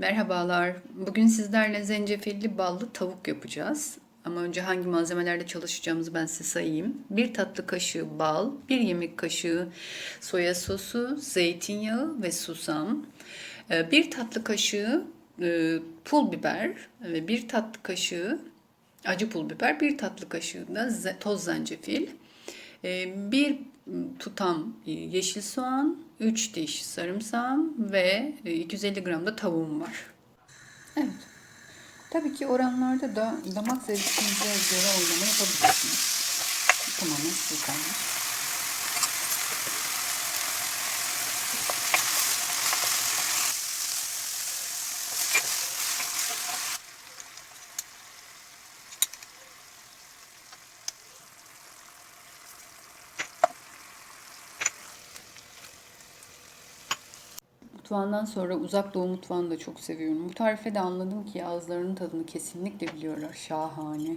Merhabalar. Bugün sizlerle zencefilli ballı tavuk yapacağız. Ama önce hangi malzemelerle çalışacağımızı ben size sayayım. Bir tatlı kaşığı bal, bir yemek kaşığı soya sosu, zeytinyağı ve susam, Ee, bir tatlı kaşığı e, pul biber ve bir tatlı kaşığı acı pul biber, bir tatlı kaşığı da toz zencefil, ee, bir tutam yeşil soğan, 3 diş sarımsağım ve e, 250 gram da tavuğum var. Evet. Tabii ki oranlarda da damak zevkinize göre oynama yapabilirsiniz. Tamamen size Mutfağından sonra uzak doğu mutfağını da çok seviyorum. Bu tarife de anladım ki ağızlarının tadını kesinlikle biliyorlar. Şahane.